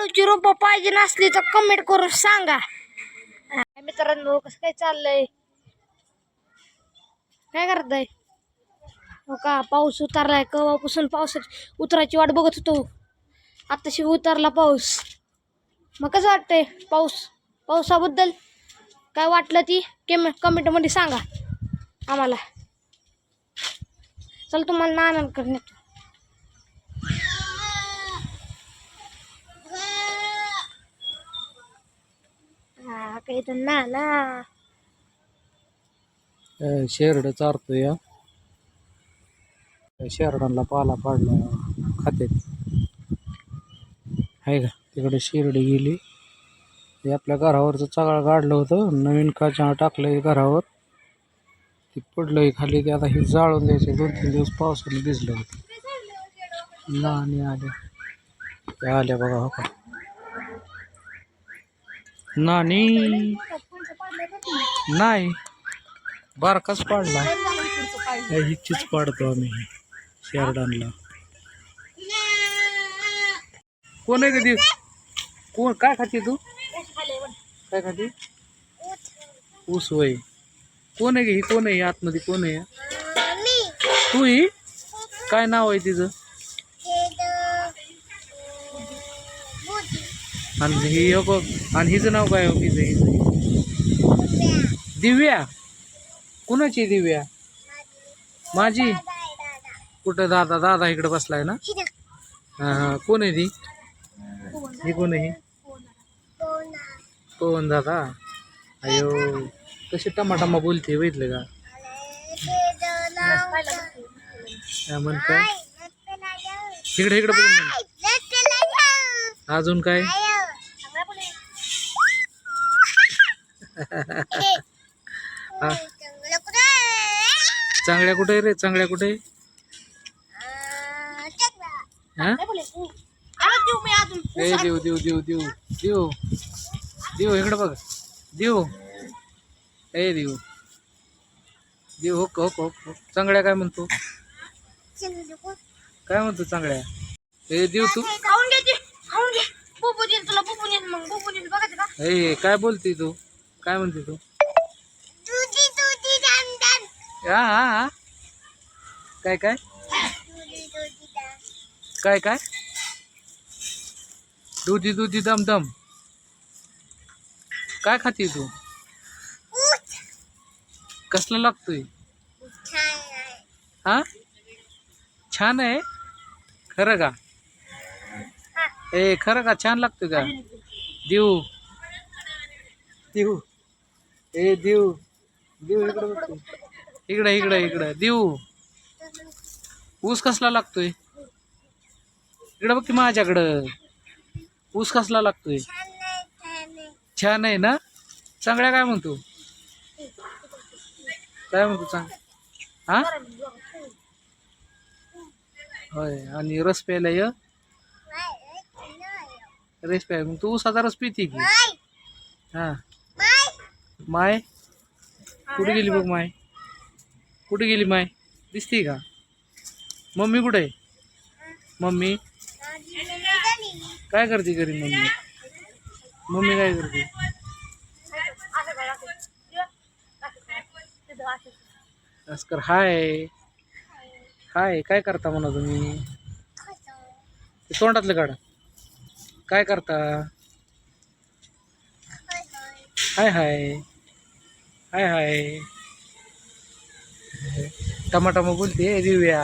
आळूची रोपं पाहिजे नसली तर कमेंट करून सांगा. मित्रांनो कसं काय चाललंय? काय करताय? हो का? पाऊस उतरलाय केव्हापासून पावसाची उतराची वाट बघत होतो. आताशी उतरला पाऊस. मग कसं वाटतंय पाऊस? पावसाबद्दल काय वाटलं ती? केम कमेंटमध्ये सांगा आम्हाला. चल तुम्हाला नाना करण्यात हा ना ना शेरड चारतो या शेरडांना पाला पाडला खात्यात. आहे का? तिकडे शिर्डी गेली. ते आपल्या घरावरचं चाळ काढलं होतं. नवीन काचा टाकलंय घरावर. ते पडलंय खाली. ते आता हे जाळून द्यायचे. दोन तीन दिवस पावसाने भिजलं होतं. नाणी आल्या. त्या आल्या बघा हो का? नाणी नाही. बारकाच पाडला. हिचीच पाडतो आम्ही. शेरडांना. कोण आहे कधी कोण काय खाते तू? काय खाते? ऊस वय कोण आहे ही? कोण आहे? आतमध्ये कोण आहे? तू ही? काय नाव आहे तिचं? आणि ही हो बघ आणि हिचं नाव काय हो हिचं हिचं दिव्या? कुणाची दिव्या? माझी. कुठं दादा? दादा इकडे बसलाय ना? हा हा. कोण आहे ती? ही कोण आहे पवन दादा? अयो कशी टमाटमा बोलते बघितलं का? काय? म्हणता इकडे इकडे. अजून काय? हा. चांगल्या कुठे रे? चांगल्या कुठे? हा? ए देऊ देऊ देऊ देऊ देऊ देऊ इकडे बघ. देऊ ए देऊ देऊ हो हो हो हो. चांगल्या काय म्हणतो? काय म्हणतो चांगल्या? ए देऊ तू? खाऊन घे खाऊन घे. बुबू देईल तुला बुबू देईल मग. बुबू देईल बघायचं ए काय बोलते तू? काय म्हणते तू? हा हा हा. काय काय? काय काय? दुधी दुधी दम दम काय खाते तू? कसला लागतोय? हा? छान आहे? खरं का? ए खरं का? छान लागतोय का? देऊ. देऊ. ए देऊ देऊ इकडं. इकडं इकडं इकडं. देऊ ऊस कसला लागतोय? इकडं बघ की माझ्याकडं. ऊस कसला लागतोय? छान आहे ना? चांगल्या काय म्हणतो? काय म्हणतो चांग हा? होय आणि रस प्यायला ये. रस प्याय मग तू उसाचा रस पिती की? हा. माय? कुठे गेली बघ माय? कुठे गेली माय? दिसती का? मम्मी कुठे? आहे मम्मी? काय करते घरी मम्मी? मम्मी काय करते? अस्कर हाय. हाय काय करता म्हणा तुम्ही? ते तोंडातलं काढा. काय करता? हाय हाय. हाय हाय. टमाटामा बोलते रिव्या. दिव्या